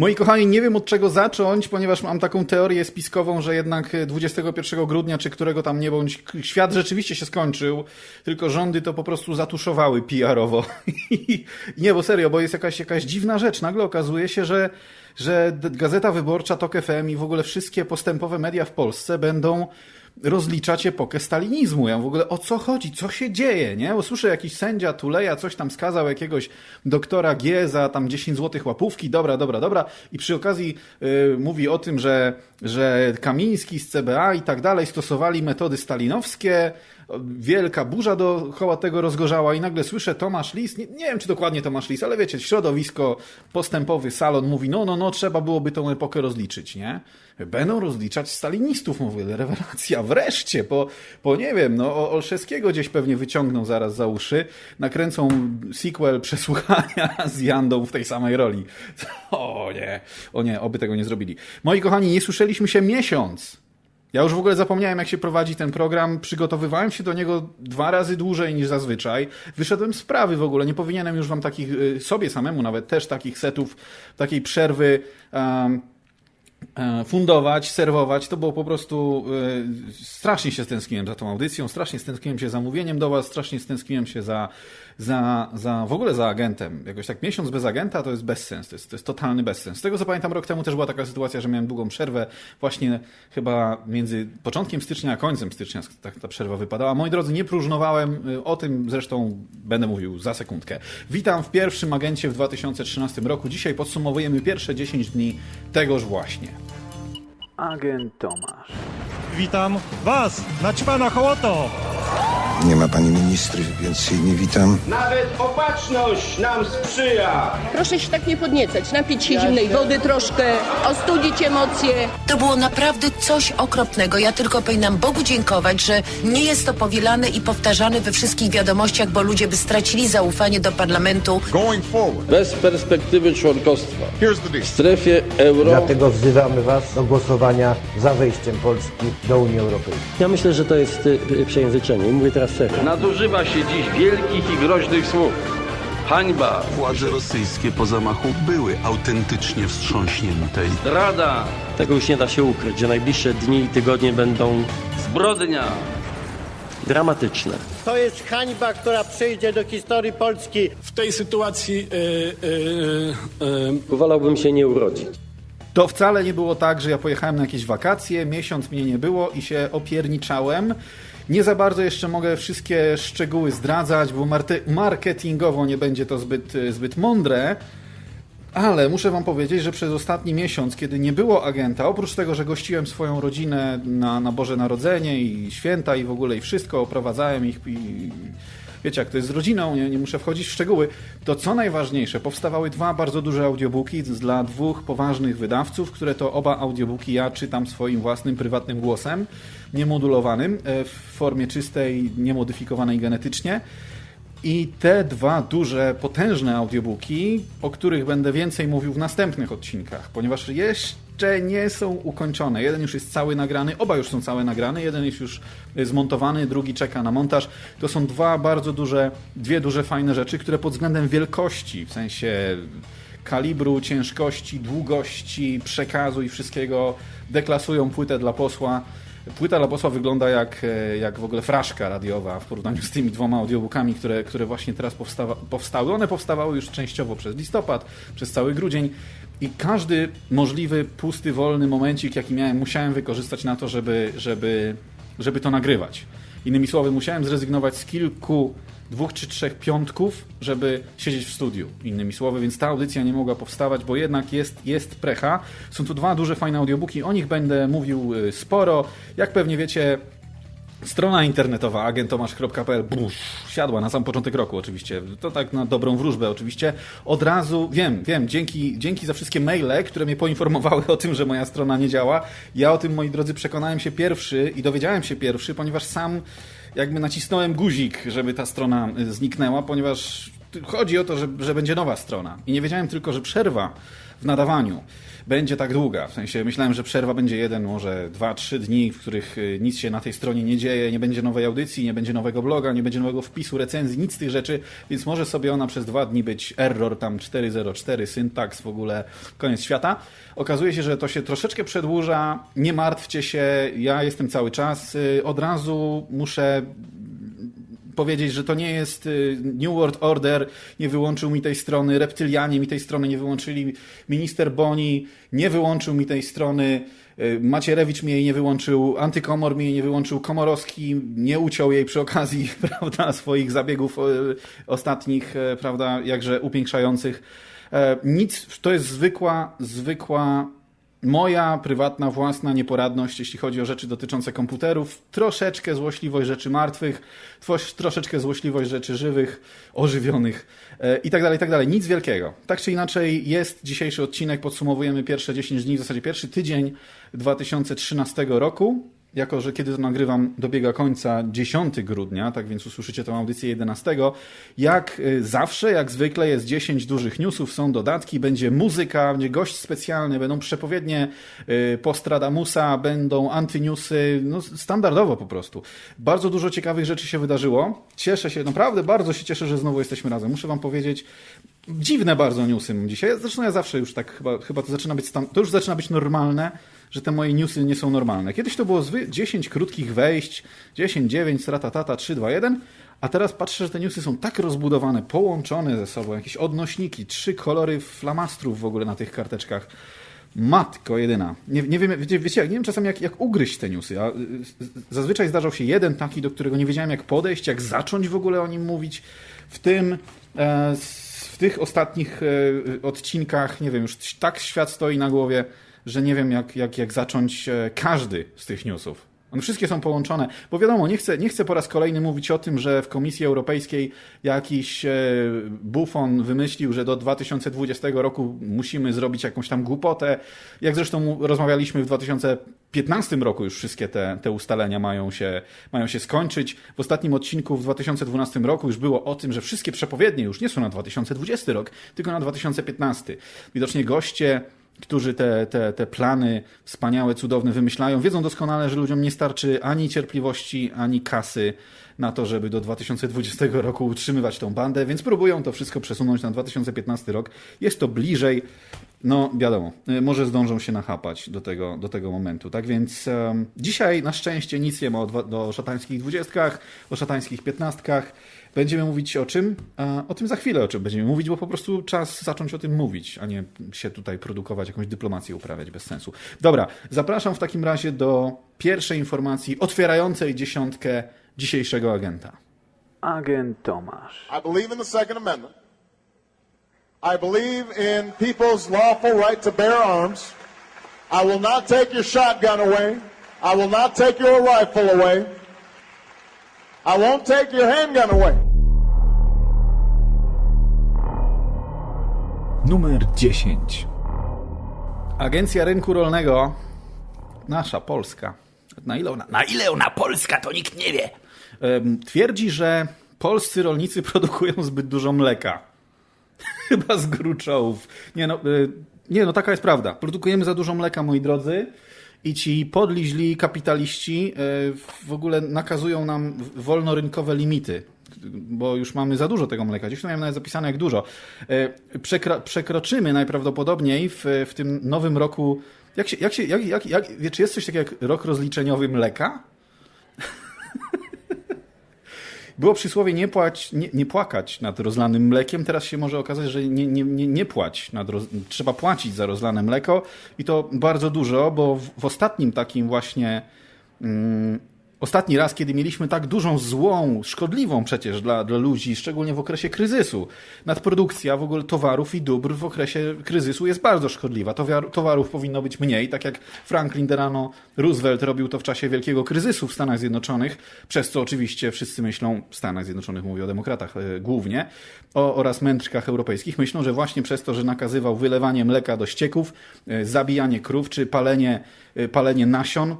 Moi kochani, nie wiem od czego zacząć, ponieważ mam taką teorię spiskową, że jednak 21 grudnia, czy którego tam nie bądź, świat rzeczywiście się skończył, tylko rządy to po prostu zatuszowały PR-owo. Nie, bo serio, bo jest jakaś, jakaś dziwna rzecz. Nagle okazuje się, że, że Gazeta Wyborcza, TOK FM i w ogóle wszystkie postępowe media w Polsce będą rozliczać epokę stalinizmu. Ja w ogóle o co chodzi? Co się dzieje? Nie? Bo słyszę jakiś sędzia Tuleja coś tam skazał jakiegoś doktora G za tam 10 złotych łapówki. Dobra, dobra, dobra. I przy okazji y, mówi o tym, że, że Kamiński z CBA i tak dalej stosowali metody stalinowskie. Wielka burza dookoła tego rozgorzała i nagle słyszę Tomasz Lis, nie, nie wiem czy dokładnie Tomasz Lis, ale wiecie, środowisko, postępowy salon mówi, no, no, no, trzeba byłoby tą epokę rozliczyć, nie? Będą rozliczać stalinistów, mówię, rewelacja, wreszcie, po, po nie wiem, no, Olszewskiego gdzieś pewnie wyciągną zaraz za uszy, nakręcą sequel przesłuchania z Jandą w tej samej roli. O nie, o nie, oby tego nie zrobili. Moi kochani, nie słyszeliśmy się miesiąc. Ja już w ogóle zapomniałem, jak się prowadzi ten program. Przygotowywałem się do niego dwa razy dłużej niż zazwyczaj. Wyszedłem z sprawy w ogóle. Nie powinienem już wam takich, y, sobie samemu nawet też takich setów, takiej przerwy um, fundować, serwować. To było po prostu. e, Strasznie się stęskniłem za tą audycją, strasznie stęskniłem się za mówieniem do Was, strasznie stęskniłem się za, za, za w ogóle za agentem. Jakoś tak miesiąc bez agenta to jest bezsens, to jest, to jest totalny bezsens. Z tego co pamiętam, rok temu też była taka sytuacja, że miałem długą przerwę, właśnie chyba między początkiem stycznia a końcem stycznia ta, ta przerwa wypadała. Moi drodzy, nie próżnowałem, y, o tym zresztą będę mówił za sekundkę. Witam w pierwszym agencie w 2013 roku. Dzisiaj podsumowujemy pierwsze 10 dni tegoż właśnie. Agent Tomasz. Witam Was, naćpana hołoto! Nie ma pani ministry, więc jej nie witam. Nawet opatrzność nam sprzyja. Proszę się tak nie podniecać, napić się zimnej wody troszkę, ostudzić emocje. To było naprawdę coś okropnego. Ja tylko powinnam Bogu dziękować, że nie jest to powielane i powtarzane we wszystkich wiadomościach, bo ludzie by stracili zaufanie do parlamentu. Going forward, bez perspektywy członkostwa here's the deal. w strefie euro Dlatego wzywamy Was do głosowania za wejściem Polski do Unii Europejskiej. Ja myślę, że to jest y, y, przejęzyczenie i mówię teraz nadużywa się dziś wielkich i groźnych słów. Hańba, Władze rosyjskie po zamachu były autentycznie wstrząśnięte. zdrada, Tego już nie da się ukryć, że najbliższe dni i tygodnie będą zbrodnia. dramatyczne. To jest hańba, która przyjdzie do historii Polski. W tej sytuacji Wolałbym się nie urodzić. To wcale nie było tak, że ja pojechałem na jakieś wakacje, miesiąc mnie nie było i się opierniczałem. Nie za bardzo jeszcze mogę wszystkie szczegóły zdradzać, bo marketingowo nie będzie to zbyt, zbyt mądre. Ale muszę wam powiedzieć, że przez ostatni miesiąc, kiedy nie było agenta, oprócz tego, że gościłem swoją rodzinę na, na Boże Narodzenie i święta i w ogóle i wszystko, oprowadzałem ich i wiecie, jak to jest z rodziną, nie, nie muszę wchodzić w szczegóły, to co najważniejsze, powstawały dwa bardzo duże audiobooki dla dwóch poważnych wydawców, które to oba audiobooki ja czytam swoim własnym, prywatnym głosem, niemodulowanym, e, w formie czystej, niemodyfikowanej genetycznie. I te dwa duże, potężne audiobooki, o których będę więcej mówił w następnych odcinkach, ponieważ jeszcze nie są ukończone. Jeden już jest cały nagrany, oba już są całe nagrane, jeden jest już zmontowany, drugi czeka na montaż. To są dwa bardzo duże, dwie duże fajne rzeczy, które pod względem wielkości, w sensie kalibru, ciężkości, długości, przekazu i wszystkiego deklasują płytę dla posła. Płyta dla posła wygląda jak, e, jak w ogóle fraszka radiowa w porównaniu z tymi dwoma audiobookami, które, które właśnie teraz powstawa, powstały. One powstawały już częściowo przez listopad, przez cały grudzień i każdy możliwy pusty, wolny momencik, jaki miałem, musiałem wykorzystać na to, żeby, żeby, żeby to nagrywać. Innymi słowy, musiałem zrezygnować z kilku, dwóch czy trzech piątków, żeby siedzieć w studiu. Innymi słowy, więc ta audycja nie mogła powstawać, bo jednak jest, jest precha. Są tu dwa duże, fajne audiobooki, o nich będę mówił y, sporo. Jak pewnie wiecie, Strona internetowa agentomasz.pl busz, siadła na sam początek roku oczywiście. To tak na dobrą wróżbę oczywiście. Od razu, wiem, wiem, dzięki, dzięki za wszystkie maile, które mnie poinformowały o tym, że moja strona nie działa. Ja o tym, moi drodzy, przekonałem się pierwszy i dowiedziałem się pierwszy, ponieważ sam jakby nacisnąłem guzik, żeby ta strona y, zniknęła, ponieważ chodzi o to, że, że będzie nowa strona. I nie wiedziałem tylko, że przerwa w nadawaniu będzie tak długa. W sensie myślałem, że przerwa będzie jeden, może dwa, trzy dni, w których y, nic się na tej stronie nie dzieje, nie będzie nowej audycji, nie będzie nowego bloga, nie będzie nowego wpisu, recenzji, nic z tych rzeczy, więc może sobie ona przez dwa dni być error tam 404, syntaks w ogóle, koniec świata. Okazuje się, że to się troszeczkę przedłuża, nie martwcie się, ja jestem cały czas, y, od razu muszę powiedzieć, że to nie jest y, New World Order, nie wyłączył mi tej strony, reptylianie mi tej strony nie wyłączyli, minister Boni nie wyłączył mi tej strony, y, Macierewicz mi jej nie wyłączył, Antykomor mi jej nie wyłączył, Komorowski nie uciął jej przy okazji, prawda, swoich zabiegów y, ostatnich, prawda, jakże upiększających. E, Nic, to jest zwykła, zwykła Moja prywatna, własna nieporadność, jeśli chodzi o rzeczy dotyczące komputerów, troszeczkę złośliwość rzeczy martwych, troszeczkę złośliwość rzeczy żywych, ożywionych e, i tak dalej, tak dalej. Nic wielkiego. Tak czy inaczej jest dzisiejszy odcinek, podsumowujemy pierwsze 10 dni, w zasadzie pierwszy tydzień 2013 roku. Jako, że kiedy to nagrywam, dobiega końca 10 grudnia, tak więc usłyszycie tę audycję 11. Jak y, zawsze, jak zwykle, jest 10 dużych newsów, są dodatki, będzie muzyka, będzie gość specjalny, będą przepowiednie y, Postradamusa, będą antynewsy, no standardowo po prostu. Bardzo dużo ciekawych rzeczy się wydarzyło. Cieszę się, naprawdę bardzo się cieszę, że znowu jesteśmy razem. Muszę wam powiedzieć, dziwne bardzo newsy mam dzisiaj. Zresztą ja zawsze już tak chyba, chyba to zaczyna być to już zaczyna być normalne, że te moje newsy nie są normalne. Kiedyś to było zwy 10 krótkich wejść, 10, 9, stratatata, 3, 2, 1, a teraz patrzę, że te newsy są tak rozbudowane, połączone ze sobą, jakieś odnośniki, trzy kolory flamastrów w ogóle na tych karteczkach. Matko jedyna. Nie, nie wiem, wiecie, wiecie, nie wiem czasem jak, jak ugryźć te newsy. Y, z- zazwyczaj zdarzał się jeden taki, do którego nie wiedziałem jak podejść, jak zacząć w ogóle o nim mówić. W tym, e, w tych ostatnich e, odcinkach, nie wiem, już tak świat stoi na głowie, że nie wiem jak, jak, jak zacząć e, każdy z tych newsów. One wszystkie są połączone, bo wiadomo, nie chcę, nie chcę po raz kolejny mówić o tym, że w Komisji Europejskiej jakiś e, bufon wymyślił, że do 2020 roku musimy zrobić jakąś tam głupotę. Jak zresztą rozmawialiśmy w 2015 roku, już wszystkie te, te ustalenia mają się, mają się skończyć. W ostatnim odcinku w 2012 roku już było o tym, że wszystkie przepowiednie już nie są na 2020 rok, tylko na 2015. Widocznie goście którzy te, te, te plany wspaniałe, cudowne wymyślają, wiedzą doskonale, że ludziom nie starczy ani cierpliwości, ani kasy na to, żeby do 2020 roku utrzymywać tą bandę, więc próbują to wszystko przesunąć na 2015 rok. Jest to bliżej, no wiadomo, y, może zdążą się nachapać do tego, do tego momentu. Tak więc em, dzisiaj na szczęście nic nie ma o, o szatańskich dwudziestkach, o szatańskich piętnastkach. Będziemy mówić o czym? E, O tym za chwilę, o czym będziemy mówić, bo po prostu czas zacząć o tym mówić, a nie się tutaj produkować, jakąś dyplomację uprawiać bez sensu. Dobra, zapraszam w takim razie do pierwszej informacji otwierającej dziesiątkę dzisiejszego agenta. Agent Tomasz. I believe in the Second Amendment. I believe in people's lawful right to bear arms. I will not take your shotgun away. I will not take your rifle away. I won't take your handgun away. Numer 10. Agencja Rynku Rolnego, nasza Polska, na ile ona, na ile ona Polska, to nikt nie wie, twierdzi, że polscy rolnicy produkują zbyt dużo mleka. Chyba z gruczołów. Nie no, y, nie no, taka jest prawda. Produkujemy za dużo mleka, moi drodzy. I ci podli źli kapitaliści y, w ogóle nakazują nam wolnorynkowe limity, bo już mamy za dużo tego mleka. Gdzieś tu miałem nawet zapisane jak dużo. Y, Przekro, przekroczymy najprawdopodobniej w, w tym nowym roku. Jak się, jak się, jak, jak, jak, czy jest coś takiego jak rok rozliczeniowy mleka? Było przysłowie nie, płać, nie, nie płakać nad rozlanym mlekiem, teraz się może okazać, że nie, nie, nie, nie płać. Nad roz... Trzeba płacić za rozlane mleko i to bardzo dużo, bo w, w ostatnim takim właśnie. Mm, ostatni raz, kiedy mieliśmy tak dużą, złą, szkodliwą przecież dla, dla ludzi, szczególnie w okresie kryzysu, nadprodukcja w ogóle towarów i dóbr w okresie kryzysu jest bardzo szkodliwa. Towiar, towarów powinno być mniej, tak jak Franklin Delano Roosevelt robił to w czasie wielkiego kryzysu w Stanach Zjednoczonych, przez co oczywiście wszyscy myślą, w Stanach Zjednoczonych mówię o demokratach e, głównie, o, oraz mędrkach europejskich, myślą, że właśnie przez to, że nakazywał wylewanie mleka do ścieków, e, zabijanie krów czy palenie, e, palenie nasion,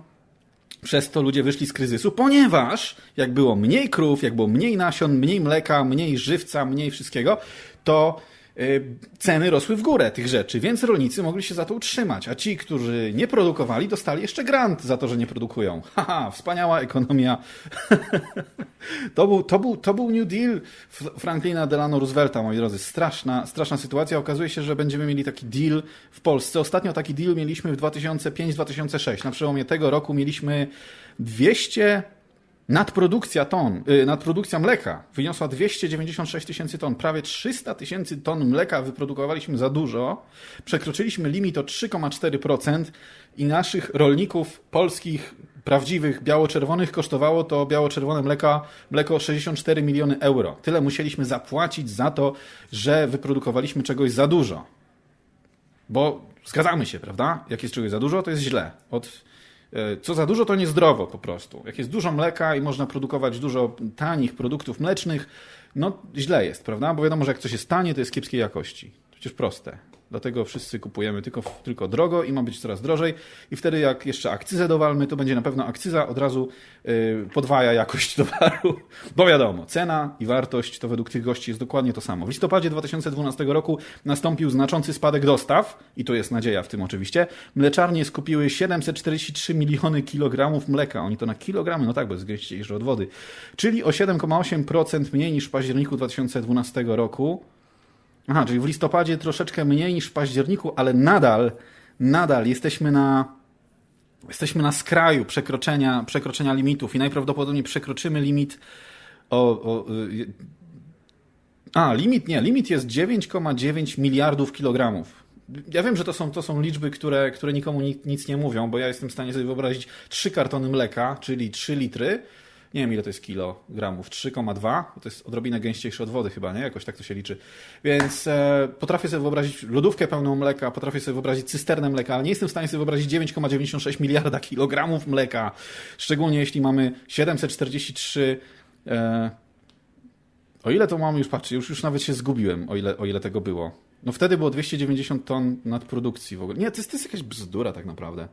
Przez to ludzie wyszli z kryzysu, ponieważ jak było mniej krów, jak było mniej nasion, mniej mleka, mniej żywca, mniej wszystkiego, to y, ceny rosły w górę tych rzeczy, więc rolnicy mogli się za to utrzymać, a ci, którzy nie produkowali, dostali jeszcze grant za to, że nie produkują. Haha, wspaniała ekonomia. to, był, to, był, to był New Deal Franklina Delano Roosevelta, moi drodzy. Straszna, straszna sytuacja. Okazuje się, że będziemy mieli taki deal w Polsce. Ostatnio taki deal mieliśmy w 2005-2006. Na przełomie tego roku mieliśmy 200 Nadprodukcja ton, y, nadprodukcja mleka wyniosła 296 tysięcy ton. Prawie 300 tysięcy ton mleka wyprodukowaliśmy za dużo. Przekroczyliśmy limit o 3,4% i naszych rolników polskich, prawdziwych, biało-czerwonych kosztowało to biało-czerwone mleka, mleko 64 miliony euro. Tyle musieliśmy zapłacić za to, że wyprodukowaliśmy czegoś za dużo. Bo zgadzamy się, prawda? Jak jest czegoś za dużo, to jest źle. Od, e, co za dużo, to niezdrowo po prostu. Jak jest dużo mleka i można produkować dużo tanich produktów mlecznych, no źle jest, prawda? Bo wiadomo, że jak coś jest tanie, to jest kiepskiej jakości. Przecież proste. Dlatego wszyscy kupujemy tylko, tylko drogo i ma być coraz drożej. I wtedy jak jeszcze akcyzę dowalmy, to będzie na pewno akcyza od razu yy, podwaja jakość towaru. Bo wiadomo, cena i wartość to według tych gości jest dokładnie to samo. W listopadzie 2012 roku nastąpił znaczący spadek dostaw, i to jest nadzieja w tym oczywiście. Mleczarnie skupiły 743 miliony kilogramów mleka. Oni to na kilogramy, no tak, bo jest gęściejsze od wody. Czyli o 7,8% mniej niż w październiku 2012 roku. Aha, czyli w listopadzie troszeczkę mniej niż w październiku, ale nadal, nadal jesteśmy na, jesteśmy na skraju przekroczenia, przekroczenia limitów i najprawdopodobniej przekroczymy limit o. o y, a, limit nie, limit jest 9,9 miliardów kilogramów. Ja wiem, że to są, to są liczby, które, które nikomu nic, nie mówią, bo ja jestem w stanie sobie wyobrazić 3 kartony mleka, czyli 3 litry. Nie wiem, ile to jest kilogramów. 3,2. To jest odrobinę gęściejsze od wody chyba, nie? Jakoś tak to się liczy. Więc e, potrafię sobie wyobrazić lodówkę pełną mleka, potrafię sobie wyobrazić cysternę mleka, ale nie jestem w stanie sobie wyobrazić 9,96 miliarda kilogramów mleka. Szczególnie jeśli mamy 743... E, o ile to mamy już, patrzcie, już, już nawet się zgubiłem, o ile, o ile tego było. No wtedy było 290 ton nadprodukcji w ogóle. Nie, to jest, to jest jakaś bzdura tak naprawdę.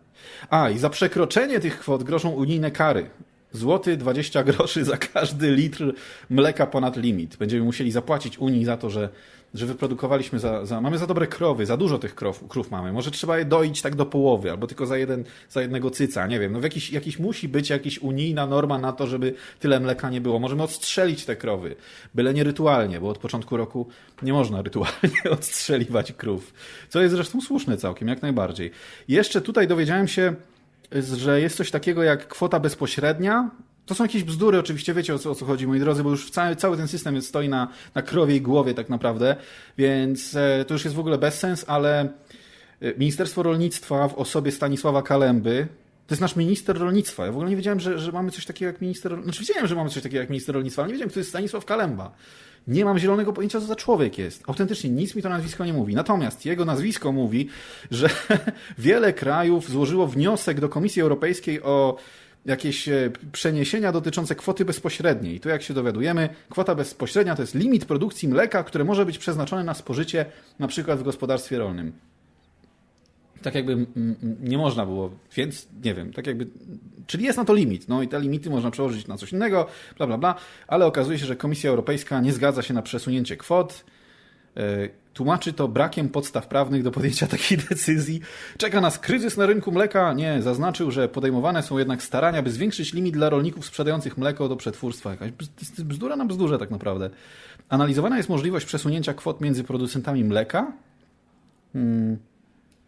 A, i za przekroczenie tych kwot grożą unijne kary. Złoty 20 groszy za każdy litr mleka ponad limit. Będziemy musieli zapłacić Unii za to, że, że wyprodukowaliśmy za, za... Mamy za dobre krowy, za dużo tych krów, krów mamy. Może trzeba je doić tak do połowy, albo tylko za, jeden, za jednego cyca, nie wiem. No jakiś, jakiś musi być jakaś unijna norma na to, żeby tyle mleka nie było. Możemy odstrzelić te krowy, byle nie rytualnie, bo od początku roku nie można rytualnie odstrzeliwać krów. Co jest zresztą słuszne całkiem, jak najbardziej. Jeszcze tutaj dowiedziałem się, że jest coś takiego jak kwota bezpośrednia. To są jakieś bzdury, oczywiście wiecie o co, o co chodzi, moi drodzy, bo już cały, cały ten system jest, stoi na, na krowiej głowie tak naprawdę, więc e, to już jest w ogóle bezsens, ale e, Ministerstwo Rolnictwa w osobie Stanisława Kalemby, to jest nasz minister rolnictwa. Ja w ogóle nie wiedziałem, że, że mamy coś takiego jak minister. Znaczy wiedziałem, że mamy coś takiego jak minister rolnictwa, ale nie wiedziałem, kto jest Stanisław Kalemba. Nie mam zielonego pojęcia, co za człowiek jest. Autentycznie nic mi to nazwisko nie mówi. Natomiast jego nazwisko mówi, że wiele krajów złożyło wniosek do Komisji Europejskiej o jakieś e, przeniesienia dotyczące kwoty bezpośredniej. I tu jak się dowiadujemy, kwota bezpośrednia to jest limit produkcji mleka, które może być przeznaczone na spożycie na przykład w gospodarstwie rolnym tak jakby nie można było, więc nie wiem, tak jakby, czyli jest na to limit, no i te limity można przełożyć na coś innego, bla, bla, bla, ale okazuje się, że Komisja Europejska nie zgadza się na przesunięcie kwot, e, tłumaczy to brakiem podstaw prawnych do podjęcia takiej decyzji. Czeka nas kryzys na rynku mleka? Nie, zaznaczył, że podejmowane są jednak starania, by zwiększyć limit dla rolników sprzedających mleko do przetwórstwa. Jakaś bzdura na bzdurze tak naprawdę. Analizowana jest możliwość przesunięcia kwot między producentami mleka,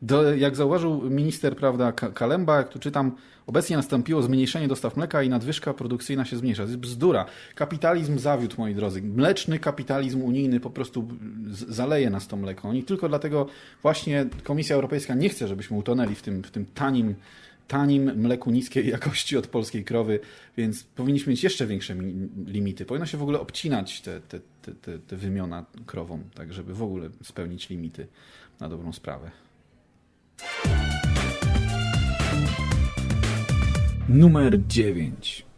do, jak zauważył minister prawda, Ka- Kalemba, jak tu czytam, obecnie nastąpiło zmniejszenie dostaw mleka i nadwyżka produkcyjna się zmniejsza. To jest bzdura. Kapitalizm zawiódł, moi drodzy. Mleczny kapitalizm unijny po prostu zaleje nas to mleko. Oni tylko dlatego właśnie Komisja Europejska nie chce, żebyśmy utonęli w tym, w tym tanim, tanim mleku niskiej jakości od polskiej krowy, więc powinniśmy mieć jeszcze większe mi- limity. Powinno się w ogóle obcinać te, te, te, te wymiona krowom, tak żeby w ogóle spełnić limity na dobrą sprawę. Numer 9.